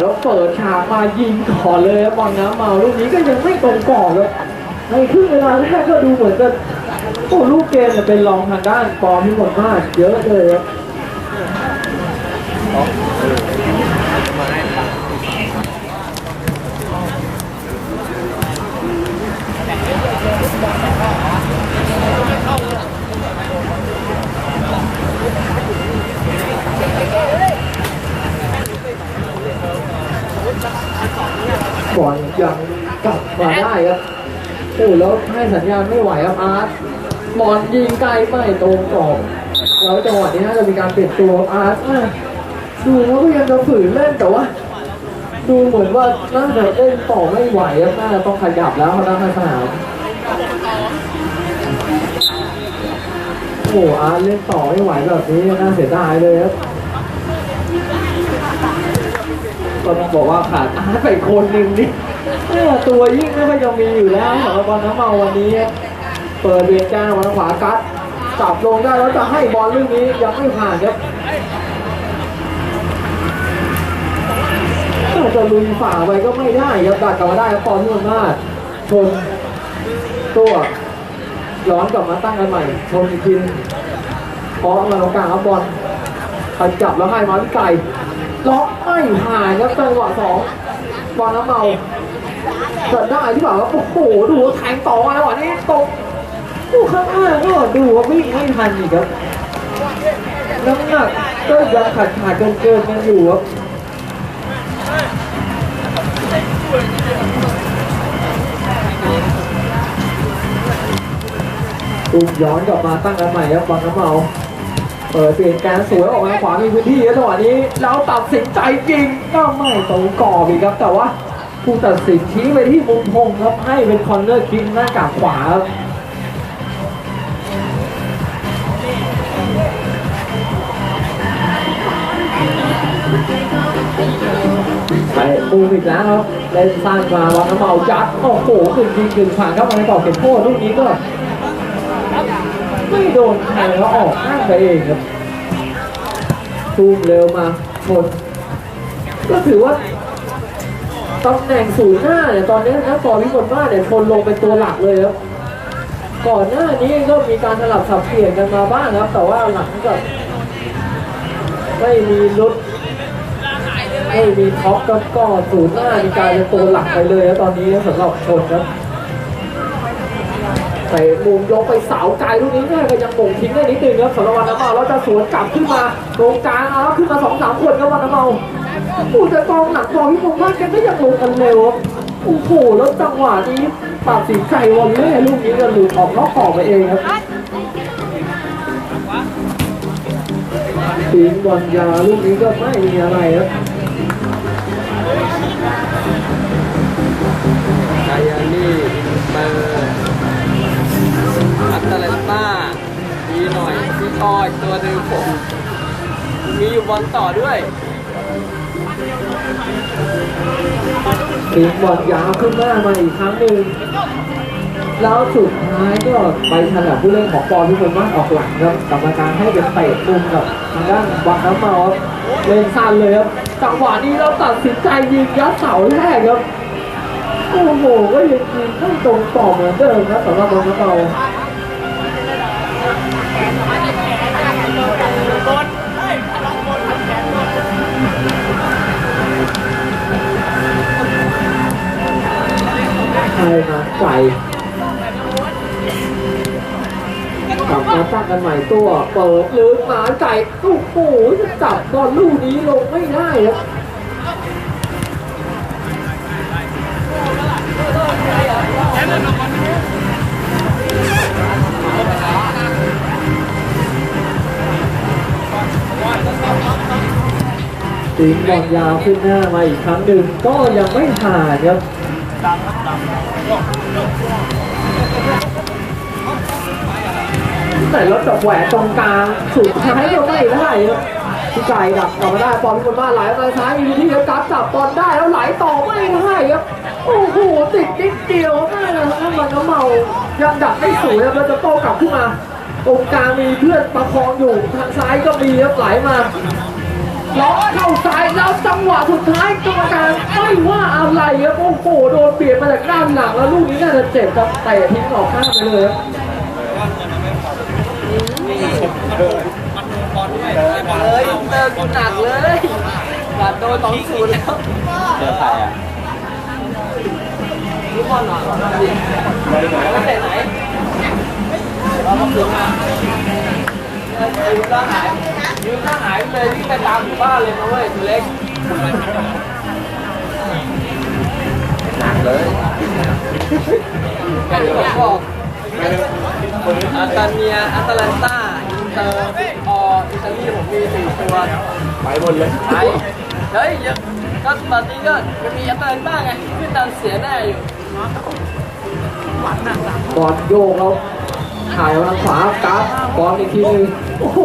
แล้วเปิดฉากมายิงก่อนเลยครับอลน้ำเมาลูกนี้ก็ยังไม่ตรงกรอบเลยในครึ่งเวลาแรกก็ดูเหมือนจะโอ้ลูกเกมจะเป็นรองทางด้านปอพิมลมากเยอะเลยครับ บอลยังกลับมาได้ครับโอ้แล้วให้สัญญาณไม่ไหวครับอาร์ตบอลยิงไกลไม่ตรงกรอบแล้วจังหวะนี้น่าจะมีการเปลี่ยนตัวอาร์ตอ่ดูว่าก็ยังจะฝืนเล่นแต่ว่าดูเหมือนว่าน่าจะเล่นต่อไม่ไหวครับน่าจะต้องขยับแล้วเขาด้านสนามโอ้อาร์ตเล่นต่อไม่ไหวแบบนี้น่าเสียดายเลยครับ ก็ต้องบอกว่าขาดอาร์ตไปคนหนึ่งนี่ตัวยิ่งไม่ค่อยจะมีอยู่แล้วสำหรับบอลน้ำเมาวันนี้ เปิดเบียงจ้าวันขวากัดจับลงได้แล้วจะให้บอลลูกนี้ยังไม่ผ่านครับจะลุยฝ่าไปก็ไม่ได้ครับดักกลับมาได้ครับตอนที่มันมากชนตัวย้อนกลับมาตั้งกันใหม่ชนอีกทีนึงเพราะมาตรงกลางครับบอลไปจับแล้วให้มาที่ไก่ ล็อกไม่ผ่านครับจังหวะสองบอลน้ำเมาจะได้ที่เปล่าโอ้โหดูว่าแทงต่อมาจังหวะนี้ตกดูข้างหน้าก็ดูว่าวิ่งไม่ทันอีกครับน้ำหนักก็ยังขาดขาดเกินเกินกันอยู่ครับตุ้มย้อนกลับมาตั้งกันใหม่ครับบอลน้ำเมา เปิดเปลี่ยนการสวยออกมาขวามีพื้นที่ครับจังหวะนี้แล้วตัดสินใจยิงก็ไม่ตรงกรอบอีกครับ แต่ว่าผู้ตัดสินชี้ไปที่มุมพงครับให้เป็นคอนเนอร์คิกหน้ากากขวาครับไปปูอีกแล้วครับเล่นสร้างมาวันน้ำเมายัดโอ้โหกึ่งยิงกึ่งผ่านเข้ามาในกรอบเขตโทษลูกนี้ก็ ไม่โดนใครแล้วออกข้างไปเองครับซูมเร็วมาชนก็ถือว่าตำแหน่งศูนย์หน้าเนี่ยตอนนี้นะปอวิมลมาเนี่ยชนลงเป็นตัวหลักเลยครับก่อนหน้านี้ก็มีการสลับสับเปลี่ยนกันมาบ้างครับ แต่ว่าหลังจากไม่มีรุดไม่มีท็อปก็ก็ศูนย์หน้ามีกายเป็นตัวหลักไปเลยครับตอนนี้สำหรับชนครับ ตะมุมยกไปเสาไกลลูกนี้แม่ก็ยังบ่งทิ้งได้นิดนึงครับสำหรับวันน้ำเมาแล้วจะสวนกลับขึ้นมาตรงกลางเอาแล้วขึ้นมาสองสามคนครับวันน้ำเมาอู้แต่กองหลังกองที่ผมว่าแกก็ยังลงกันเร็วโอ้โหแล้วจังหวะนี้ตัดสินใจวอลเล่ลูกนี้ก็หลุดออกนอกกรอบไปเองครับทิ้งบอลยาลูกนี้ก็ไม่มีอะไรครับ อัตแลนต้าดีหน่อยพี่อยตัวหนึ่งผมมีอยู่บอลต่อด้วยทิ้งบอลยาวขึ้นหน้ามาอีกครั้งหนึ่งแล้วสุดท้ายก็ไปถนัดผู้เล่นของปอที่คนมากออกหลังครับกรรมการให้เป็นเตะมุมกับทางด้านวัดน้ำเมาครับเล่นสั้นเลยครับจังหวะนี้เราตัดสินใจยิงยัดเสาแรกครับโอ้โหก็ยังยิงไม่ตรงกรอเหมือนเดิมครับสำหรับวัดน้ำเมา ใช่มาไก่กลับมาตั้งกันใหม่ตัวเปิดลึกมาไก่โอ้โหจะจับบอลลูกนี้ลงไม่ได้ครับทิ้งบอลยาวขึ้นหน้ามาอีกครั้งหนึ่งก็ยังไม่ผ่านครับ แต่รถจับแหวนตรงกลางสุดท้ายก็ไม่ได้ครับพี่ไก่ดักกลับมาได้บอลคนบ้านไหลมาซ้ายมีที่จะกัดจับบอลได้แล้วไหลต่อไม่ได้ครับโอ้โหติดนิดเดียวแม่นั่นมันน้ำเมายังดักไม่สวยครับแล้วจะโต้กลับขึ้นมาตรงกลางมีเพื่อนประคองอยู่ทางซ้ายก็มีครับไหลมา ล็อกเข้าซ้ายแล้วจังหวะสุดท้ายกรรมการไม่ว่าอะไรครับโอ้โหโดนเปลี่ยนมาจากด้านหลังแล้วลูกนี้น่าจะเจ็บครับเตะทิ้งออกข้างไปเลยครับเลยเติมกูหนักเลยบาดโดนสองศูนย์แล้วเจอใครอะลูกบอลเหรอแล้วเตะไหนเราต้องถึงมา ยืนข้างหายยืนข้างหายเลยวิ่งไปตามหมู่บ้านเลยนะเว้ยตัวเล็กหนักเลยแค่ที่ผมบอกอัตตาเนียอัตแลนตาอินเตอร์อออิตาลีผมมีสี่ตัวไปหมดเลยไปเฮ้ยเดี๋ยวก็ตอนนี้ก็มันมีอัตแลนตาไงขึ้นนำเสียแน่อยู่บอลโยกแล้ว ถ่ายมาทางขวากราฟบอลอีกทีหนึงโอ้โห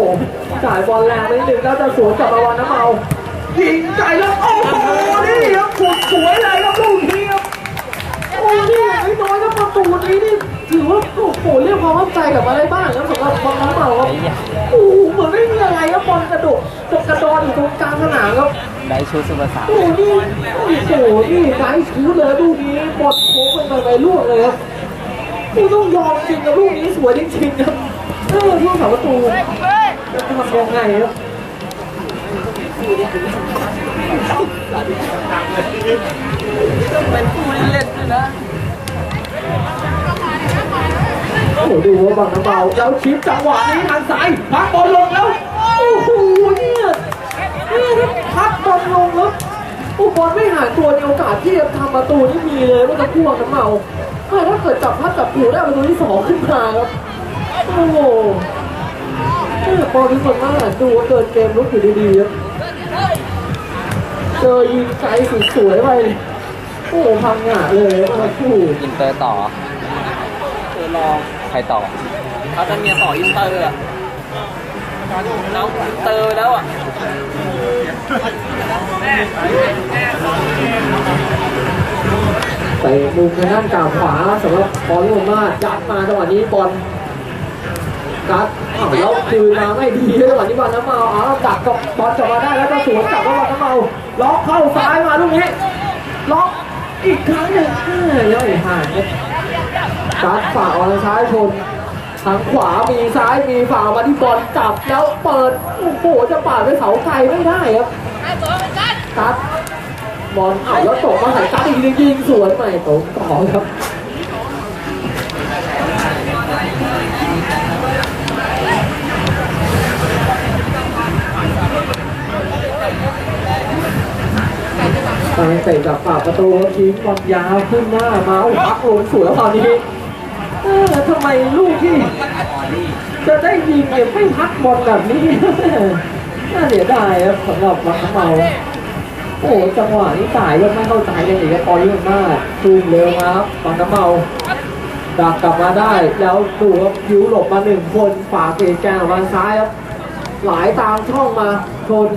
จ่ายบอลแรงไปนิดนึงแล้วจะสวนกลับมาวันน้ำเมายิงใจแล้วโอ้โหนี่ครับขุดสวยเลยครับลูกนี้ครับโอ้นี่ไม่น้อยครับประตูนี้นี่ถือว่าโอ้โหเรียกความมั่นใจกลับมาได้บ้างครับสำหรับบอลน้ำเมาครับโอ้โหเหมือนไม่มีอะไรครับบอลกระโดดกระโดดอยู่ตรงกลางสนามครับ ได้ชุดสุภาษา โอ้โหนี่โอ้โหนี่ไกด์ชูเลยลูกนี้บอลโค้งไปไปล่วงเลยครับ กูต้องยอมจริงกับลูกนี้สวยจริงๆครับเออลูกสาประตูจะทำยังไงครับเป็นผู้ที่เล่นด้วยนะโอ้โหดูว่าบังน้ำเบาแล้วชิปจังหวะนี้ทางซ้ายพักบอลลงแล้ว โอ้โหเนี่ยเนี่ยพักบอลลงแล้วโอ้บอลไม่หายตัวในโอกาสที่จะทำประตูนี่มีเลยว่าจะพ่วงน้ำเมา ไม่ถ้าเกิดจับพัดจับผูได้ประตูที่สองขึ้นมาครับ โอ้โหเนี่ยพอที่คนมาดูว่าเกินเกมลุกอยู่ดีๆครับเจอยิงไกลสุดสวยไปโอ้โหพังหงะเลยมาคู่อินเตอร์ต่อเออลองใครต่อเขาจะเมียต่ออินเตอร์อะน้องอินเตอร์แล้วอะเตะมุ มทางด้านกลางขวาสำหรับบอลลูกมายัดมาจังหวะนี้บอลกัดอ้าวแล้วคืนมาไม่ดีเลยจังหวะนี้บอลน้ำเมาอ้าวดักกับบอลกลับมาได้แล้วก็สวนกลับมาบอลน้ำเมาล็อกเข้าซ้ายมาลูกนี้ล็อกอีกครั้งหนึ่งเอ้ยย่อยห่างครับการดฝ่าออกทางซ้ายชนทางขวามีซ้ายมีฝ่ามาที่บอลจับแล้วเปิดโอ้โหจะปาดไปเสาไกลไม่ได้ครับการด บอลเอาแล้วตกมาใส่การดอีกทียิงสวนใหม่ตรงต่อครับตอนเตะจากปากประตูทิ้งบอลยาวขึ้นหน้ามาโอ้พักลงสวยแล้วตอนนี้เออแล้วทำไมลูกที่ จะได้ยิงเนี่ยไม่พักบอลแบบนี้น่าเสียดายครับสำหรับวัดน้ำเมา โอ้จังหวะนี้สายยังไม่เข้าใจกันอีกครับปอยเยอะมากซูมเร็วมาครับวัดน้ำเมาดักกลับมาได้แล้วดูครับคิวหลบมาหนึ่งคนฝาเกแกงออกมาซ้ายครับหลายตามช่องมาชน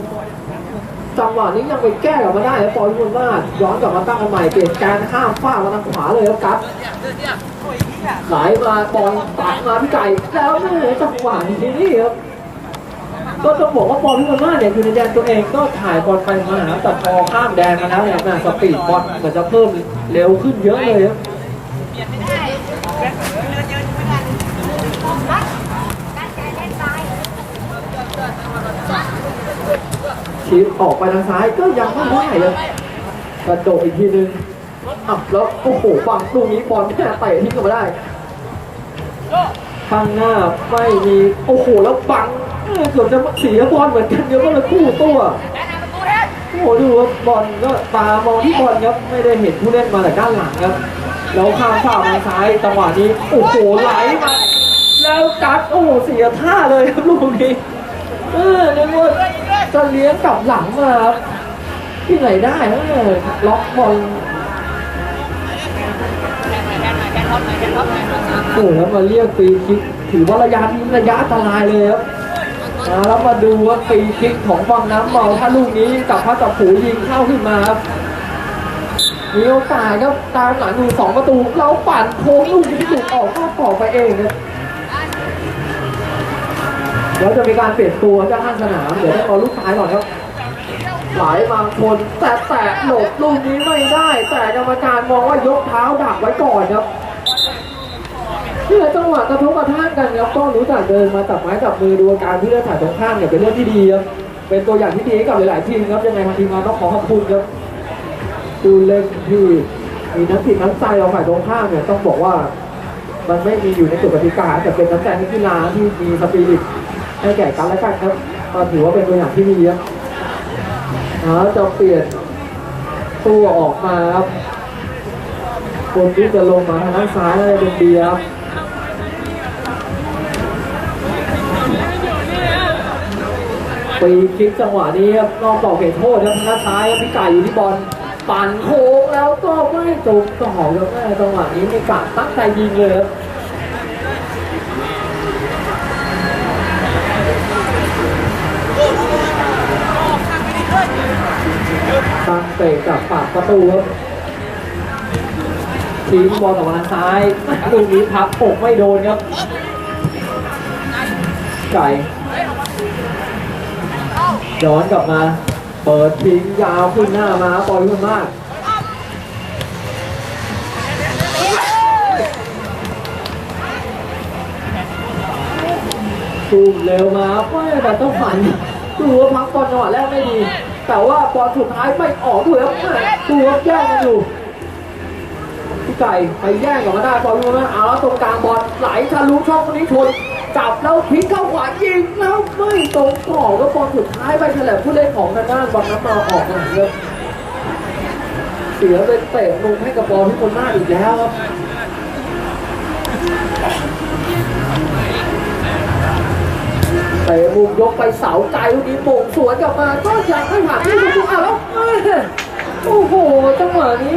จังหวะนี้ยังไปแก้กลับมาได้แล้วปอยมุนมากย้อนกลับมาตั้งกันใหม่เปลี่ยนการข้ามฟ้ามาทางขวาเลยครับไหลมาบอลตัดมาพี่ไก่แล้วแม่จังหวะนี้นี่ครับ ก็ต้องบอกว่าบอลที่มันมากเนี่ยอยู่ในแดนตัวเองก็ถ่ายบอลไปมาครับแต่พอข้ามแดนมาแล้วเนี่ยแม่สปีดบอลเหมือนจะเพิ่มเร็วขึ้นเยอะเลยครับชีฟออกไปทางซ้ายก็ยังไม่ได้เลยกระโดดอีกทีนึงอะแล้วโอ้โหบังลูกนี้บอลแค่เตะทิ้งกลับมาได้ข้างหน้าไม่มีโอ้โหแล้วบัง เอ้ยเกือบจะเสียบอลเหมือนกันเดียอะก็เลยคู่ตัวโอ้โหดูครับอลก็ตามองที่บอลครับไม่ได้เห็นผู้เล่นมาแต่ด้านหลังครับแล้วข้ามฝ่ามาซ้ายจังหวะนี้โอ้โหไหลมาแล้วกัดโอ้โหเสียท่าเลยครับลูกนี้เออเรียกว่าจะเลี้ยงกลับหลังมาครับที่ไหนได้เออล็อกบอลโอ้โหแล้วมาเรียกฟรีคิกถือว่าระยะนี้ระยะอันตรายเลยครับ แล้วมาดูว่าฟรีคิกของฝั่งน้ำเมาถ้าลูกนี้กับพระจับผูยิงเข้าขึ้นมาครับมีโอกาสครับตามหลังอยู่สองประตูเราปั่นโค้งลูกนี้ถูกออกก็ต่อไปเองครับเดี๋ยวจะมีการเปลี่ยนตัวเจ้าข้างสนามเดี๋ยวต้องรอลูกซ้ายก่อนครับหลายมาชนแต่แตะหลบลูกนี้ไม่ได้ แต่กรรมการมองว่ายกเท้าดักไว้ก่อนครับ นี่แหละจังหวะกระทบกระทั่งกันครับก็รู้จักเดินมาจับไม้จับมือดูอาการเพื่อถ่ายตรงข้ามเนี่ยเป็นเรื่องที่ดีครับเป็นตัวอย่างที่ดีให้กับหลาย ๆ ทีมครับยังไงทางทีมงานต้องขอขอบคุณครับดูเล่นที่มีน้ำจิตน้ำใจเราฝ่ายตรงข้ามเนี่ยต้องบอกว่ามันไม่มีอยู่ในกฎกติกาแต่เป็นน้ำใจนักกีฬาที่มีสปิริตให้แก่กันและกันครับก็ถือว่าเป็นตัวอย่างที่ดีครับแล้วจะเปลี่ยนตัวออกมาครับคนที่จะลงมาทางด้านซ้ายน่าจะเป็นเบียร์ ปีคลิกจังหวะนี้ครับนอกต่อเขตโทษครับทางด้านซ้ายพี่ไก่อยู่ที่บอลปั่นโค้งแล้วก็ไม่จบต่อครับแม่จังหวะนี้มีกะตั้งใจยิงเลยครับตั้งเตะจากปากประตูครับทิ้งบอลออกมาทางซ้ายลูกนี้พับอกไม่โดนครับ ไก่ ย้อนกลับมา เปิดทิ้งยาวขึ้นหน้ามาปล่อยขึ้นมากตูมเร็วมาไม่แต่ต้องฝันดูว่าพักบอลจังหวะแรกไม่ดี แต่ว่าบอลสุดท้ายไม่ออกด้วยครับแม่ดูว่าแย่งกันอยู่พี่ไก่ไปแย่งกับมาได้บอลรู้ไหมเอาแล้วตรงกลางบอลไหลทะลุช่องคนนี้ชน จับแล้วพลิกเข้าขวายิงแล้วไม่ตรงกรอบก็บอลสุดท้ายไปฉลบผู้เล่นของทางด้านบอลน้ำมาออกหลังเลยเสียไปเตะลงให้กับบอลที่คนหน้าอีกแล้วครับเตะมุมยกไปเสาไกลลูกนี้โป่งสวนกลับมาก็ยังไม่ผ่านที่ลูกอะแล้วโอ้โหจังหวะนี้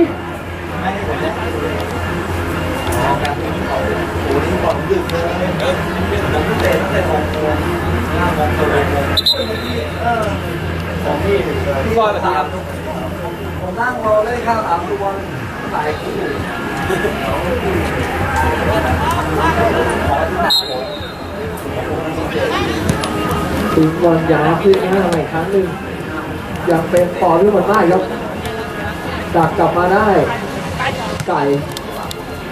พี่บอลเหรอครับผมนั่งรอเล่นข้าวสามตัวสายคู่ถึงบอลยาวขึ้นหน้าใหม่ครั้งหนึ่งยังเป็นปอที่มันได้ครับดักกลับมาได้ ไก่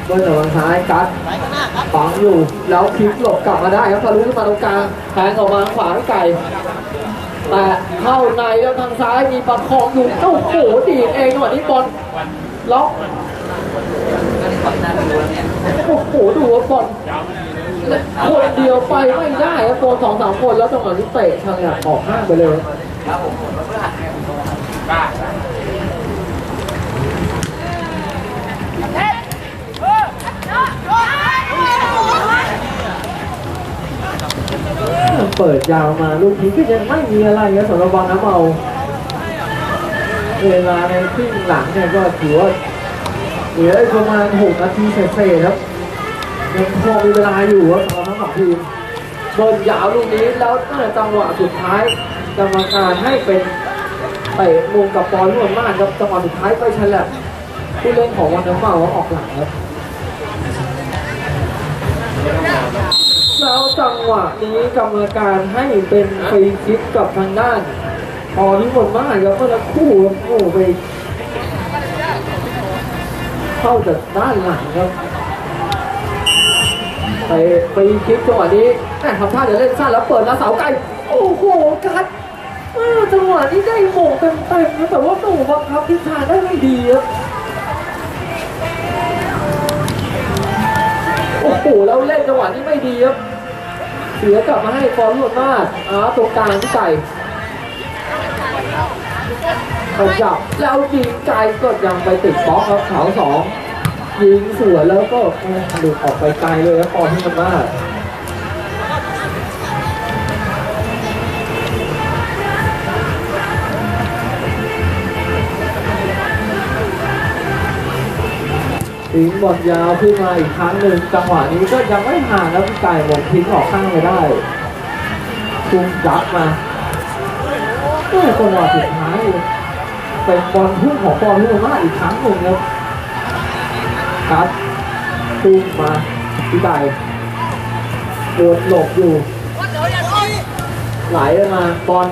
เบิ้ลจากทางซ้ายกัดฝังอยู่แล้วพลิกหลบกลับมาได้ครับทะลุขึ้นมาตรงกลางแทงออกมาขวาให้ไก่แต่เข้าในแล้วทางซ้ายมีประคองอยู่โอ้โหดีดเองจังหวะนี้บอลล็อกโอ้โหดูว่าบอลคนเดียวไปไม่ได้ครับโดนสองสามคนแล้วจังหวะนี้เตะทางเนี่ยออกห้างไปเลยครับผมผมก็หัดเนี่ยผม เปิดยาวมาลูกนี้ก็ยังไม่มีอะไรครับสำหรับบอลน้ำเมาเวลาในครึ่งหลังเนี่ยก็ถือว่าเหลือประมาณหกนาทีเศษๆครับยังพอมีเวลาอยู่ครับสำหรับทั้งสองทีมเบิร์นยาวลูกนี้แล้วตั้งแต่จังหวะสุดท้ายกรรมการให้เป็นเตะมุมกับปอนร่วมมากครับจังหวะสุดท้ายไปฉลับผู้เล่นของวันน้ำเมาออกหลังครับ แล้วจังหวะนี้กรรมการให้เป็นฟรีคิกกับทางด้านพอที่หมดมากครับเมื่อสักครู่ครับโอ้ไปเข้าจากด้านหลังครับไปฟรีคิกจังหวะนี้แม่ทำท่าเดี๋ยวเล่นสั้นแล้วเปิดแล้วเสาไกลโอ้โหกัดจังหวะนี้ได้โมงเต็มเต็มๆนะแต่ว่าโอ้บังคับทิศทางได้ไม่ดีครับโอ้โหแล้วเล่นจังหวะนี้ไม่ดีครับ สือกลับมาให้ฟอร์มหมดมากอ้าตรงกลางที่ไก่เขาจับแล้วยิงไกลก็ยังไปติดบล็อกครับเขาสองยิงสวนแล้วก็หลุดออกไปไกลเลยครับฟอร์มที่มันมาก ทิ้งบอลยาวขึ้นมาอีกครั้งหนึ่งจังหวะนี้ก็ยังไม่ห่างแล้วพี่ไก่หมงทิ้งออกข้างไปได้คุมจับมาเออจังหวะสุดท้ายเป็นบอลพุ่งของบอลลูมาอีกครั้งหนึ่งครับครับพุ่งมาพี่ไก่โดดหลบอยู่ไหลมาบอล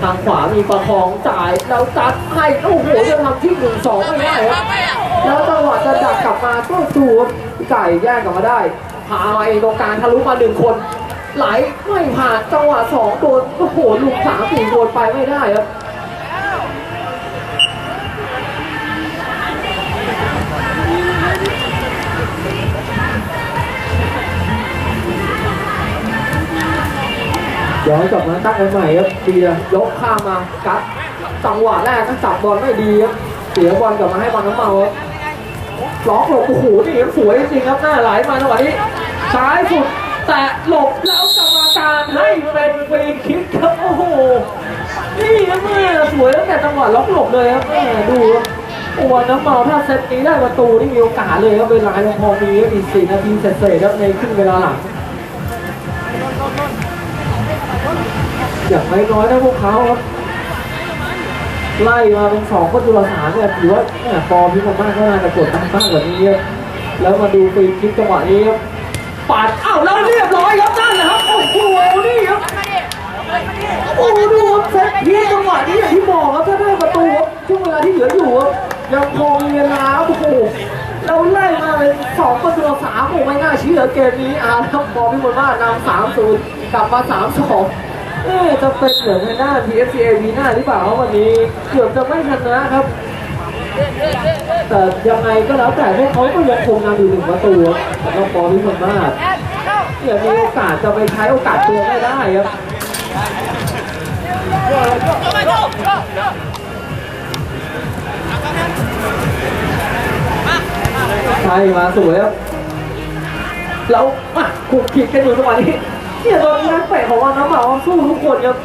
ทางขวามีประคองจ่ายแล้วจัดให้โอ้โหจะทำที่หนึ่งสองไม่ได้ครับ แล้วจังหวะจะดักกลับมาก็ดูครับพี่ไก่แย่งกลับมาได้พามาเองตรงกลางทะลุมาหนึ่งคน ไหลไม่ผ่านจังหวะสองโดนโอ้โหลุกสามสี่โดนไปไม่ได้ครับย้อนกลับมาตั้งกันใหม่ครับเบียยกข้ามมากัดจังหวะแรกก็จับบอลไม่ดีครับเสียบอลกลับมาให้บอลน้ำเมาครับ ล็อกหลบโอ้โหนี่ครับสวยจริงครับหน้าไหลมาจังหวะนี้ซ้ายสุดแตะหลบแล้วกรรมการให้เป็นฟรีคิกครับโอ้โหนี่ครับแม่สวยตั้งแต่จังหวะล็อกหลบเลยครับแม่ดูครับโอ้น้ำเมาถ้าเซตนี้ได้ประตูนี่มีโอกาสเลยครับเวลายังพอมีอีกสี่นาทีเศษๆครับในครึ่งเวลาหลังอย่างน้อยๆนะพวกเขาครับ ไล่มาเป็นสองก็จุลสารเนี่ยถือว่าเนี่ยฟอร์มที่มันมากก็น่าจะกดดันมากกว่านี้แล้วมาดูฟรีคิกจังหวะนี้ครับปัดอ้าวแล้วเรียบร้อยครับนั่นแหละครับโอ้โหนี่ครับโอ้โหดูครับเซตพีจังหวะนี้อย่างที่บอกครับถ้าได้ประตูช่วงเวลาที่เหลืออยู่ครับยังพอมีเวลาครับโอ้โหเราไล่มาเป็นสองประตูสามโอ้ไม่น่าเชื่อเกมนี้อาร์ครับฟอร์มพิมลมาศนำสามศูนย์กลับมาสามสอง เอ๊จะเป็นเหมือนทางด้า PFCA วีหน้าหรือเปล่าครับวันนี้เกือบจะไม่ชนะครับแต่ยังไงก็แล้วแต่พวกเขาก็ยังคงนำอยู่หนึ่งประตูครับสำหรับปอพิมลมาศเนี่ยมีโอกาสจะไปใช้โอกาสตัวไม่ได้ครับใช่มาสวยครับแล้วมาขุกขีดกันอยู่จังหวนี้ เนี่ยตอนนี้นักเตะของวันน้ำเปล่าสู้ทุกคนครับ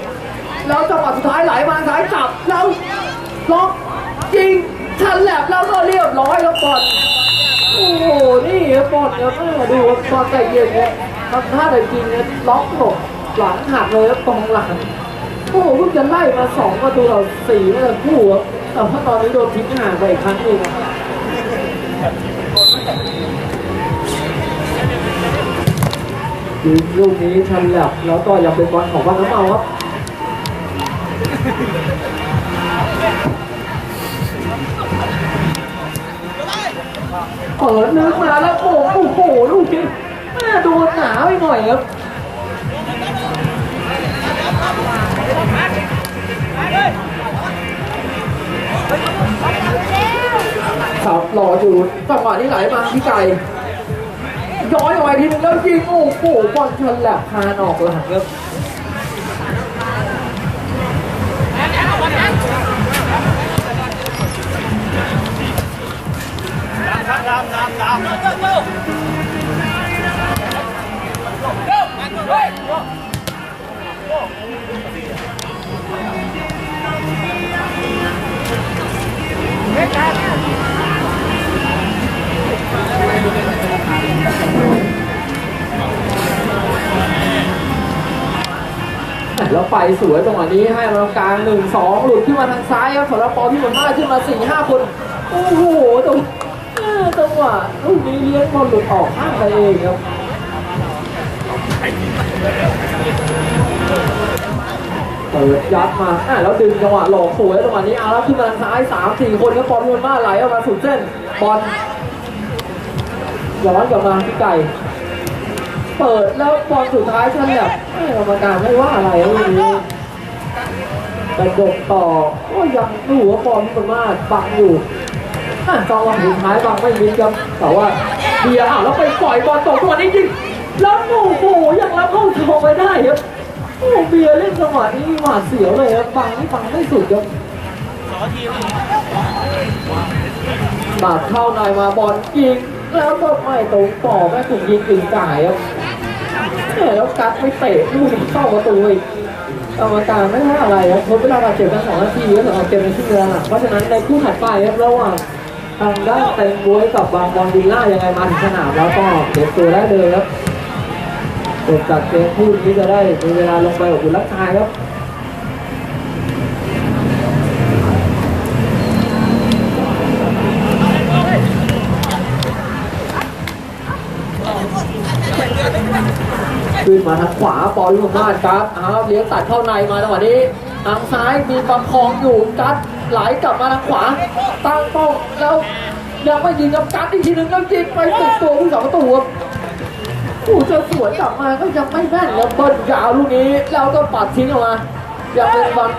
แล้วจังหวะสุดท้ายไหลมาซ้ายจับแล้วล็อกยิงชันแหลบแล้วก็เรียบร้อยแล้วบอลโอ้โหนี่บอลครับแม่ดูบอลใจเย็นครับทำท่าแต่จริงเนี่ยล็อกหลบหลังหักเลยครับกองหลังโอ้โหเพิ่งจะไล่มาสองประตูเราสี่เมื่อสักครู่แต่ว่าตอนนี้โดนทิ้งห่างไปอีกครั้งหนึ่ง ยิงลูกนี้ชันแหลบแล้วก็ยังเป็นบอลของวันน้ำเมาครับเปิดลึกมาแล้วโอ้โหโอ้โหลูกนี้แม่โดนหนาไปหน่อยครับครับรออยู่จังหวะนี้ไหลมาพี่ไก่ ย้อยออกไปทีนึงแล้วยิงโอ้โหบอลชนแหลับคานออกหลังครับตามตามตาม ไปสวยจังหวะนี้ให้มาตรงกลางหนึ่งสองหลุดขึ้นมาทางซ้ายครับสำหรับปอที่มันมากขึ้นมาสี่ห้าคนโอ้โหจังเออจังหวะลูกนี้เลี้ยงบอลหลุดออกข้างไปเองครับเปิดยัดมาอะแล้วดึงจังหวะหลอกสวยจังหวะนี้เอาแล้วขึ้นมาทางซ้ายสามสี่คนครับบอลมันมาไหลออกมาสุดเส้นบอลย้อนกลับมาที่ไก่ เปิดแล้วบอลสุดท้ายฉันแบบเอ้ยกรรมการไม่ว่าอะไรลูกนี้แต่กดต่อก็ยังดูว่าบอลที่มันมาบังอยู่อะจังหวะสุดท้ายบังไม่มิดครับแต่ว่าเบียร์อะแล้วไปปล่อยบอลตกตัวนี้จริงแล้วโอ้โหยังรับเข้าทองไปได้ครับโอ้เบียร์เล่นจังหวะนี้หวาดเสียวเลยครับฟังนี่ฟังไม่สุดครับบาดเข้าในมาบอลยิง แล้วก็ไม่ตรงต่อแม่ถูกยิงกึ่งจ่ายครับแล้วกัดไม่เตะลูกนี้เข้าประตูอีกกรรมการไม่ให้อะไรครับทดเวลาบาดเจ็บกันสองนาทีแล้วสำหรับเกมในช่วงเวลาเพราะฉะนั้นในคู่ถัดไปครับระหว่างทางด้านเต็งบวยกับบางบอลวิลล่ายังไงมาถึงสนามแล้วก็เก็บตัวได้เลยครับจบจากเกมคู่นี้จะได้มีเวลาลงไปอบอุ่นร่างกายครับ ขึ้นมาทางขวาปอลุงมาครับอ้าวเลี้ยงตัดเข้าในมาจังหวะนี้ทางซ้ายมีประคองอยู่กัดไหลกลับมาทางขวา ตั้งป้องแล้วยังไม่ยิงกับกัดอีกทีหนึ่งแล้วยิงไปติดตัวผู้สองประตูครับผู้จะสวนกลับมาก็ยังไม่แม่นแล้วเบิ้ลยาวลูกนี้แล้วก็ปัดทิ้งออกมายังเป็นบอล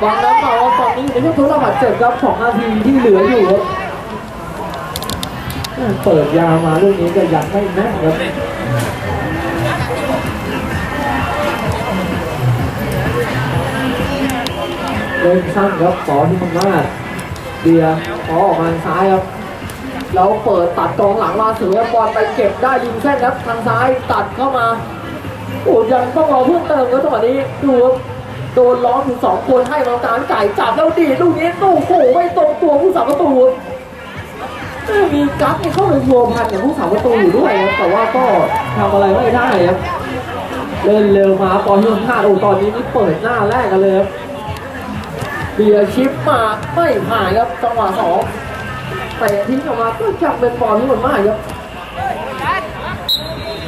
บอลน้ำเมาตอนนี้ในช่วงทดสอบบาดเจ็บครับสองนาทีที่เหลืออยู่ครับเปิดยาวมาลูกนี้ก็ยังไม่แม่นครับ เล่นสั้นครับขอที่มันมากเบียร์ขอออกมาทางซ้ายครับแล้วเปิดตัดกองหลังมาเสือบอลไปเก็บได้ยิงแค่ครับทางซ้ายตัดเข้ามาโอ้ยังต้องรอเพิ่มเติมครับจังหวะนี้ดูครับโดนล้อมถึงสองคนให้มาการไก่จับแล้วดีลูกนี้ตู้โอ้โหไม่ตรงตัวผู้สาประตูครับเอ้ยมีกั๊กเข้าไปพัวพันกับผู้สาประตูอยู่ด้วยครับแต่ว่าก็ทำอะไรไม่ได้ครับเล่นเร็วมาปอนที่ห้าโอ้ตอนนี้นี่เปิดหน้าแรกกันเลยครับ เบียร์ชิปมาไม่ผ่านครับจังหวะสองเตะทิ้งออกมาก็จับเป็นบอลที่มันมากครับ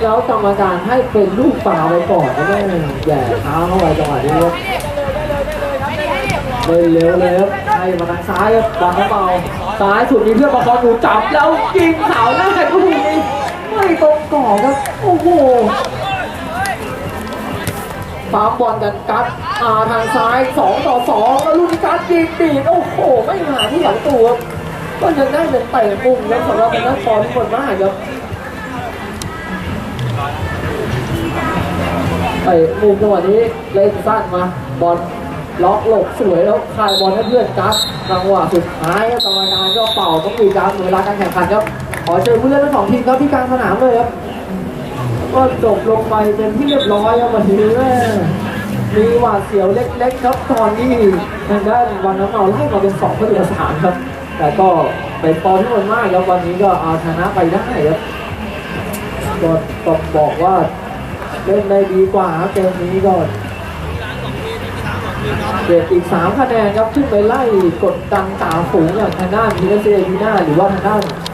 แล้วกรรมการให้เป็นลูกฟาวล์ไปก่อนนะแม่แย่เท้าเข้าไปจังหวะนี้ครับเร็วเร็วเลยครับให้มาทางซ้ายครับบอลน้ำเบาซ้ายสุดมีเพื่อนประคองอยู่จับแล้วยิงขาวหน้าลูกนี้ไม่ตรงกรอครับโอ้โห ฟาร์มบอลกันกัดอาทางซ้าย 2 ต่อ2แล้วลูกนี้กัดยิงดีดโอ้โห ไม่หาที่หลังตัวก็ยังได้เป็นเตะมุมแล้วสำหรับเป็นนักบอลคนมากครับเตะมุมจังหวะนี้เล่นสั้นมาบอลล็อกหลบสวยแล้วคายบอลให้เพื่อนกัดจังหวะสุดท้ายกรรมการก็เป่าต้องมีการเวลาการแข่งขันครับขอเชิญผู้เล่นทั้งสองทีมครับที่กลางสนามเลยครับ ก็จบลงไปเป็นที่เรียบร้อยครับวันนี้มีหวาดเสียวเล็กๆครับตอนนี้ทางด้านวันน้ำเอาไล่มาเป็นสองประตูต่อสามครับ แต่ก็เป็นปอนที่มันมากครับวันนี้ก็เอาชนะไปได้ครับก็ต้องบอกว่าเล่นได้ดีกว่าเกมนี้ก็เก็บอีก 3 คะแนนครับ ขึ้นไปไล่กดดันตาฝูงอย่างทางด้านพีเอสเอพีน่าหรือว่าทางด้าน